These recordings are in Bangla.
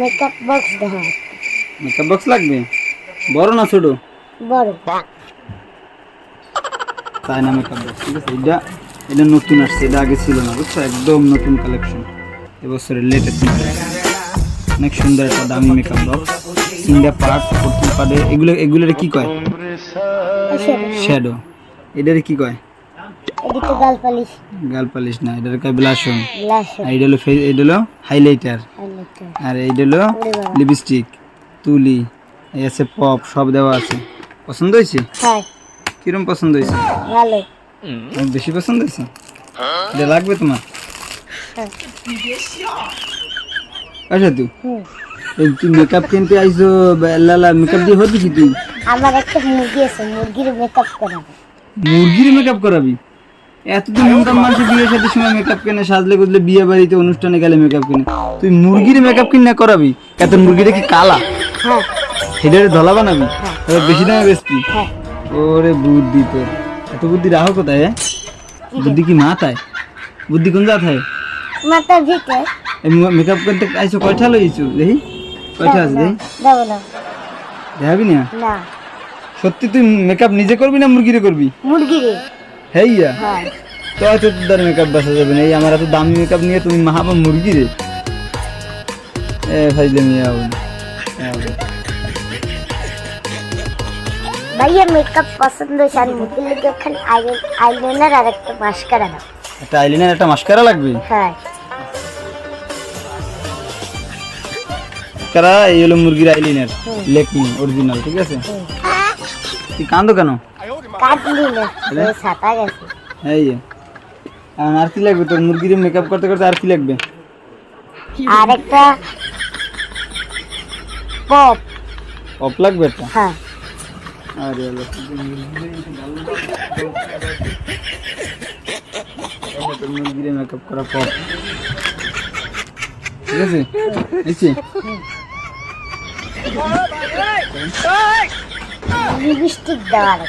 মেকআপ বক্স মেকআপ বক্স লাগবে? বড় না ছোট? বড়। তাই না মেকআপ বক্স? ঠিক আছে এটা এটা নতুন আসছে এটা আগে ছিল না বুঝছ? একদম নতুন কালেকশন এবছরের লেটেস্ট অনেক সুন্দর একটা দামি মেকআপ বক্স। তিনটা পার্ট প্রথম পার্টে এগুলো এগুলোর কি কয়? শ্যাডো এটারে কি কয়? গাল পালিশ। গাল পালিশ না এটার কয় ব্লাশন আর এটা হলো এটা হলো হাইলাইটার আর এইটা হলো লিপস্টিক তুলি এই আছে পপ সব দেওয়া আছে। পছন্দ হয়েছে? হ্যাঁ। কিরম পছন্দ হয়েছে? ভালো। বেশি পছন্দ হয়েছে? এটা লাগবে তোমার? আচ্ছা তুই তুই মেকআপ কিনতে আইসো লালা মেকআপ দিয়ে হবি কি তুই? আমার একটা মুরগি আছে মুরগির মেকআপ করাবো। মুরগির মেকআপ করাবি? এতদিন ইনকাম মানুষের বিয়ে সাথে সময় মেকআপ কেনে সাজলে গুজলে বিয়ে বাড়িতে অনুষ্ঠানে গেলে মেকআপ কিনে। তুই মুরগির মেকআপ কিনে করাবি? এত মুরগিটা কি কালা? হ্যাঁ। হেডারে ধলা বানাবি? তাহলে বেশি দামে বেচবি? হ্যাঁ। ওরে বুদ্ধি তোর। এত বুদ্ধি রাখো কোথায় হ্যাঁ? বুদ্ধি কি মাথায়? বুদ্ধি কোন জাথায় মাথার ভিতরে এই মেকআপ করতে আইসো কয়টা লইছো? দেখি। কয়টা আছে দেখি। দেবো না। দেখাবি না? না। সত্যি তুই মেকআপ নিজে করবি না মুরগিরে করবি? মুরগিরে। হেইয়া? হ্যাঁ। তো তোর মেকআপ বাসা যাবে না? এই আমার এত দামি মেকআপ নিয়ে তুমি মাহাবা মুরগি রে? এ ফাইলে মিয়া ভাইয়া মেকআপ পছন্দ হয়েছে আর মুরগির লেগে ওখানে আইলাইনার আর একটা মাস্কারা দাও একটা মাস্কারা লাগবে? হ্যাঁ। মাস্কারা এই হলো মুরগির আইলিনার লেকমি অরিজিনাল ঠিক আছে? তুই কান্দো কেন? কাটলি না ছাতা গেছে। এই আর কি লাগবে? তোর মুরগির মেকআপ করতে করতে আর কি লাগবে? আর একটা পপ অফ লাগবে একটা? হ্যাঁ। আরে আল্লাহ, মুরগির- মেকআপ করা পপ। ঠিক আছে? এসে লিপস্টিক দেওয়া লাগে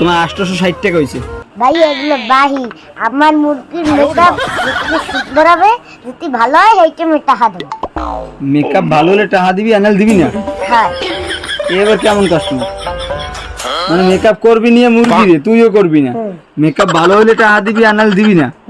তোমার আটশোশো ষাট টাকা হয়েছে ভাই এগুলো বাহি। আমার মুরগির মেকআপ যদি সুন্দর হবে যদি ভালো হয় সেইটা আমি টাকা দেবো। মেকআপ ভালো হলে টাকা দিবি আনাল দিবি না? হ্যাঁ। এবার কেমন কাস্টমার মানে মেকআপ করবি নিয়ে মুরগি রে তুইও করবি না। মেকআপ ভালো হলে টাকা দিবি আনাল দিবি না? হুম।